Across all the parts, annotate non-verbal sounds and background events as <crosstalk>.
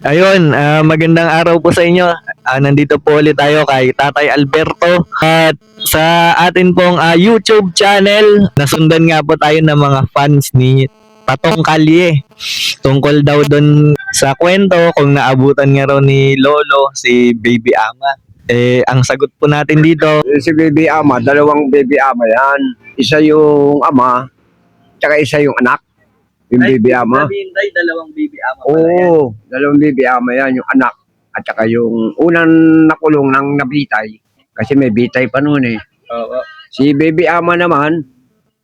Ayun, ah, magandang araw po sa inyo. Ah, nandito po ulit tayo kay Tatay Alberto at sa atin pong ah, YouTube channel. Nasundan nga po tayo ng mga fans ni Patong Kalye. Tungkol daw doon sa kwento kung naabutan nga raw ni Lolo si Baby Ama. Eh, ang sagot po natin dito, Eh, Si baby ama, dalawang baby ama yan. Isa yung ama, tsaka isa yung anak. Yung baby ama. Sabihin tayo, dalawang Baby Ama Oo, dalawang baby ama yan, yung anak. At saka yung unang nakulong ng nabitay. Kasi may bitay pa noon eh. Oo. Si baby ama naman,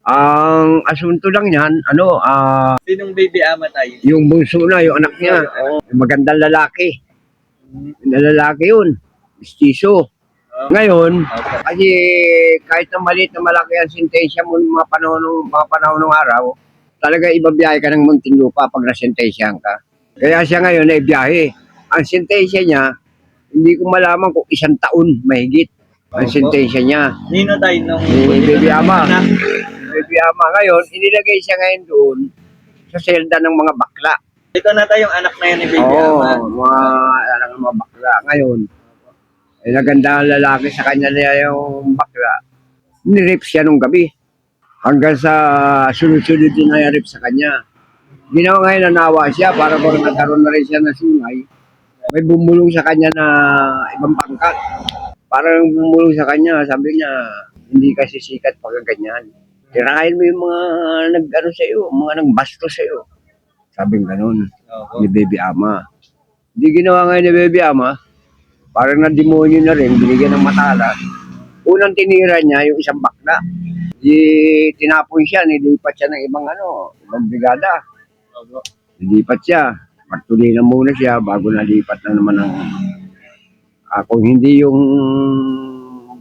ang asunto lang yan, ano, ah, Sinong Baby Ama tayo? yung bunso na, yung anak niya. Oh, yung magandang lalaki. Na lalaki yun. Mistiso. Ngayon, kasi kahit na maliit na malaki ang sentensya mo ng mga panahon ng mga panahon ng araw, talaga ibabiyahe ka ng Muntinlupa pag nasentensyahan ka. Kaya siya ngayon ay biyahe. Ang sentensya niya, hindi ko malaman kung isang taon mahigit ang sentensya niya. Nino tayo nung Ni Baby Ama. Baby Ama ngayon, inilagay siya ngayon doon sa selda ng mga bakla. Ito na tayong anak na yan ni Baby Oo, Ama. mga, alam ng mga bakla. Ngayon, eh, naganda ang lalaki sa kanya niya yung bakla. Nirip siya nung gabi. Hanggang sa sunod-sunod din na rip sa kanya. Ginawa ngayon nanawa siya para parang nagkaroon na rin siya ng sungay. May bumulong sa kanya na ibang pangkat. Parang bumulong sa kanya, sabi niya, hindi kasi sikat pag ganyan. Tirahin mo yung mga nag-ano sa iyo, mga nagbasto sa iyo. Sabi ganun Oo. ni Baby Ama. Hindi ginawa ngayon ni Baby Ama, parang na demonyo na rin, binigyan ng matala. Unang tinira niya yung isang bakla. Di tinapon siya, nilipat siya ng ibang ano, ibang brigada. Nilipat siya. Pagtuloy na muna siya bago nalipat na naman ng ah, kung hindi yung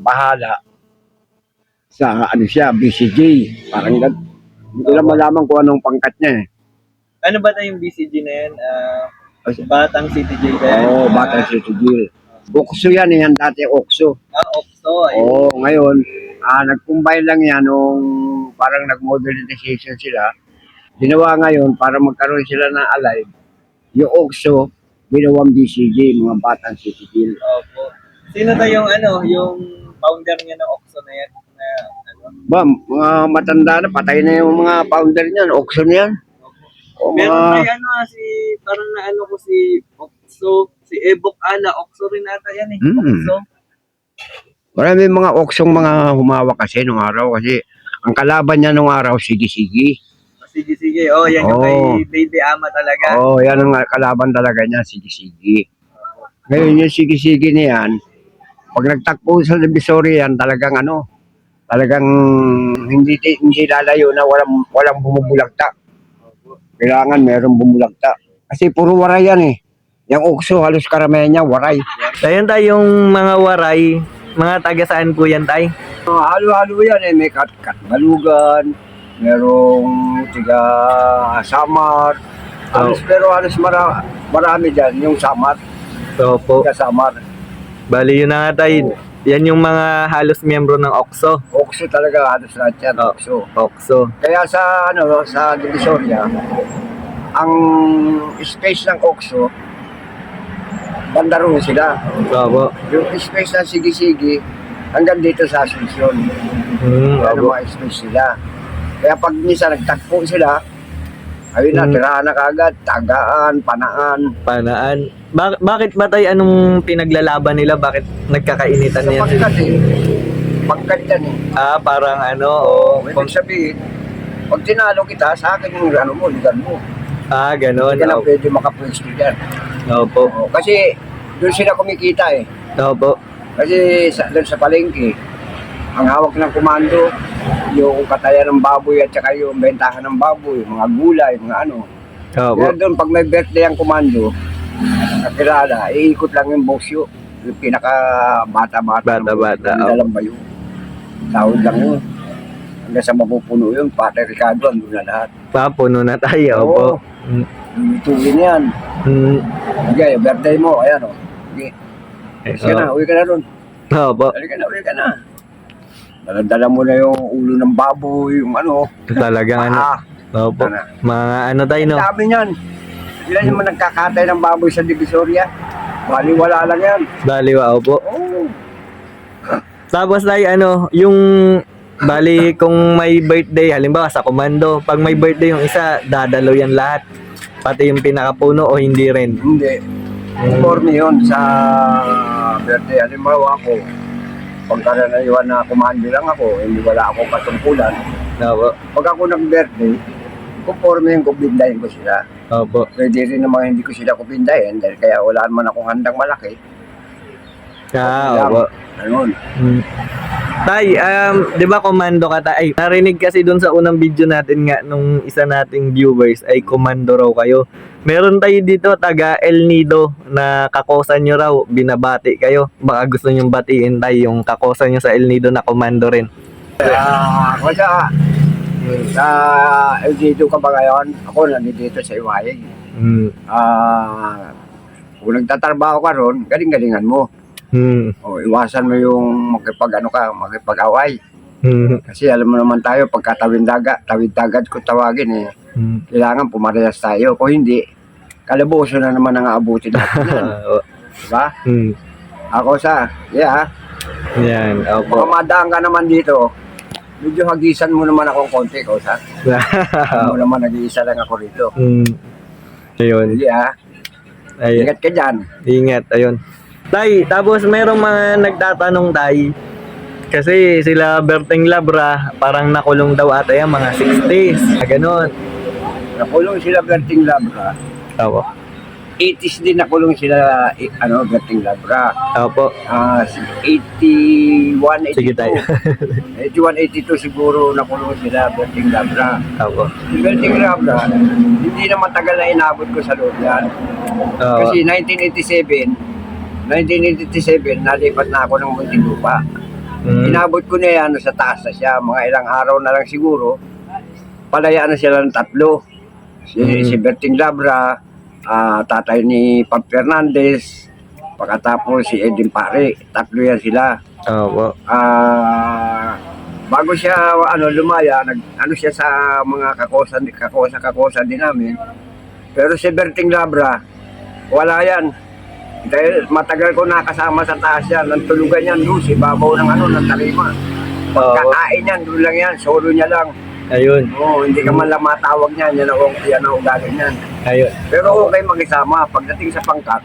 bahala sa ano siya, BCJ. Parang gan- hindi ko lang malaman kung anong pangkat niya eh. Ano ba tayong BCG na yan? Ah, Batang City Jail ba yan? Oo, oh, bata si Tugil. Okso yan eh, yan dati Okso. Ah, Okso. Oo, ngayon, ah, nag-combine lang yan nung parang nag-modernization sila. Ginawa ngayon para magkaroon sila ng alive. Yung Okso, ginawang BCG, mga batang City Gill. Opo. Sino tayong ano, yung founder niya ng Okso na yan? Na, ano? Ba, mga matanda na, patay na yung mga founder niyan, Okso na yan. O Meron mga, tayo ano, ah, si, parang na ano ko si Okso, si Ebok Ala, Okso rin ata yan eh. Mm. Okso. Marami mga Oksong mga humawak kasi nung araw kasi ang kalaban niya nung araw, sige-sige. Sige, sige. Oh, yan yung kay Baby Ama talaga. Oh, yan ang kalaban talaga niya, sige-sige. Ngayon yung sige-sige niyan, pag nagtakbo sa Divisoria yan, talagang ano, talagang hindi hindi lalayo na walang walang bumubulagta. Kailangan meron bumulagta. Kasi puro waray yan eh. Yung ukso, halos karamihan niya, waray. Tayon tayong mga waray, mga taga saan po yan tay? Uh, halo-halo yan eh. May kat-kat balugan, merong tiga samar. Halos, pero halos mara, marami dyan, yung samar. Opo. Tiga samar. Bali yun na nga tay. Yan yung mga halos miyembro ng Okso. Okso talaga, halos lahat yan, Oh. okso. Okso. Kaya sa, ano, sa Divisoria, ang space ng okso, banda roon sila. Opo. Yung space ng Sigi-Sigi, hanggang dito sa Asuncion. Hmm, opo. mga space sila. Kaya pag minsan nagtagpo sila, ayun na, Hmm. tirahan na kagad, tagaan, panaan. Panaan. Bak- bakit ba tay anong pinaglalaban nila? Bakit nagkakainitan Sa yan? pagkat eh, pagkat yan eh. Ah, parang ano, oh, ibig sabihin, pag tinalo kita, sa akin yung ano mo, ligan mo. ah, ganon. Hindi ka na Opo. pwede makapwesto dyan. Opo. Oo, kasi doon sila kumikita eh. Opo. Kasi sa, doon sa palengke, ang hawak ng komando, yung katayan ng baboy at saka yung bentahan ng baboy, mga gulay, mga ano. Opo. Kaya doon, pag may birthday ang komando, nakilala, iikot lang yung bosyo. Yung pinaka bata-bata. Bata-bata, yun? Sahod lang yun. Hanggang sa mapupuno yun, Pate Ricardo, andun na lahat. Papuno na tayo. Oo. Mm. Lulutuin yan. Mm. Sige, birthday mo, ayan o. Sige, Eh, sige na, uwi ka na ron. Opo. Dali ka na, uwi ka na. Daladala mo na yung ulo ng baboy, yung ano. Talagang ano. Ah, Opo. ano. Mga ano tayo, no? Dami niyan. Ilan naman nagkakatay ng baboy sa Divisoria? Bali, wala lang yan. Baliwa po. Oo. Tapos tay ano, yung bali kung may birthday, halimbawa sa komando, pag may birthday yung isa, dadalo yan lahat. Pati yung pinakapuno o hindi rin. Hindi. Informe yun sa birthday. Halimbawa ako, pagka naiwan na kumando lang ako, hindi wala akong katungkulan. Opo. Pag ako nag-birthday, conforme yung kubindahin ko sila. Opo. Pwede rin naman hindi ko sila kubindahin dahil kaya wala naman akong handang malaki. Ah, opo. Ayun. Hmm. Tay, um, 'di ba komando ka tay? Ay, narinig kasi doon sa unang video natin nga nung isa nating viewers ay komando raw kayo. Meron tayo dito taga El Nido na kakosan nyo raw, binabati kayo. Baka gusto nyong batiin tay yung kakosan nyo sa El Nido na komando rin. Ah, ako sa sa LG2 ka ba ngayon? Ako nandito sa Iwayeg. Hmm. Ah, kung nagtatrabaho ka ron, galing-galingan mo. Hmm. O, iwasan mo yung makipag ano ka, makipag-away. Hmm. Kasi alam mo naman tayo, pagka tawid dagat, tawid dagat ko tawagin eh, Hmm. kailangan pumarehas tayo. Kung hindi, kalabuso na naman ang aabutin natin <laughs> yan. Ah, diba? hmm. Ako sa, yeah, Yan, baka opo. madaan ka naman dito, medyo hagisan mo naman akong konti ko sa. <laughs> Ano naman nag-iisa lang ako rito. hmm. Ayun. Yeah, Ayun. ingat ka dyan. Ingat, ayun. Tay, tapos merong mga nagtatanong tay, kasi sila Berting Labra, parang nakulong daw ata yan, mga 60s. Ah, Ganon. Nakulong sila Berting Labra. Opo. 80s din nakulong sila, eh, ano, Berting Labra. Opo. Ah, 81, 82. Sige tayo. 81, 82 siguro nakulong sila Berting Labra. Opo. Si Berting Labra, hindi na matagal na inabot ko sa loob yan. Kasi 1987, 1987, nalipat na ako ng Muntinlupa. Mm. Inabot ko na yan, sa taas na siya, mga ilang araw na lang siguro, palaya na sila ng tatlo. Si, Mm. si Berting Labra, ah, tatay ni Pap Fernandez, pagkatapos si Edwin Pare, tatlo yan sila. Opo. Ah, bago siya ano lumaya, nag ano siya sa mga kakosan kakosa kakosa din namin. Pero si Berting Labra, wala yan. Dahil matagal ko nakasama sa taas yan, ang tulugan yan doon, si babaw ng ano, ng tarima. Oo. Kakain yan, doon lang yan, solo niya lang. Ayun. Oo, hindi ka man lang matawag niyan, yan ang, yan ang ugali niyan. Ayun. Pero okay makisama, pagdating sa pangkat,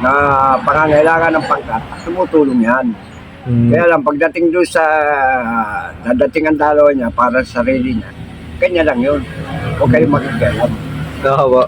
na pangangailangan ng pangkat, tumutulong yan. Mm. Kaya lang, pagdating doon sa dadating ang dalawa niya para sa sarili niya, kanya lang yun. Huwag kayo magkikialam. Opo.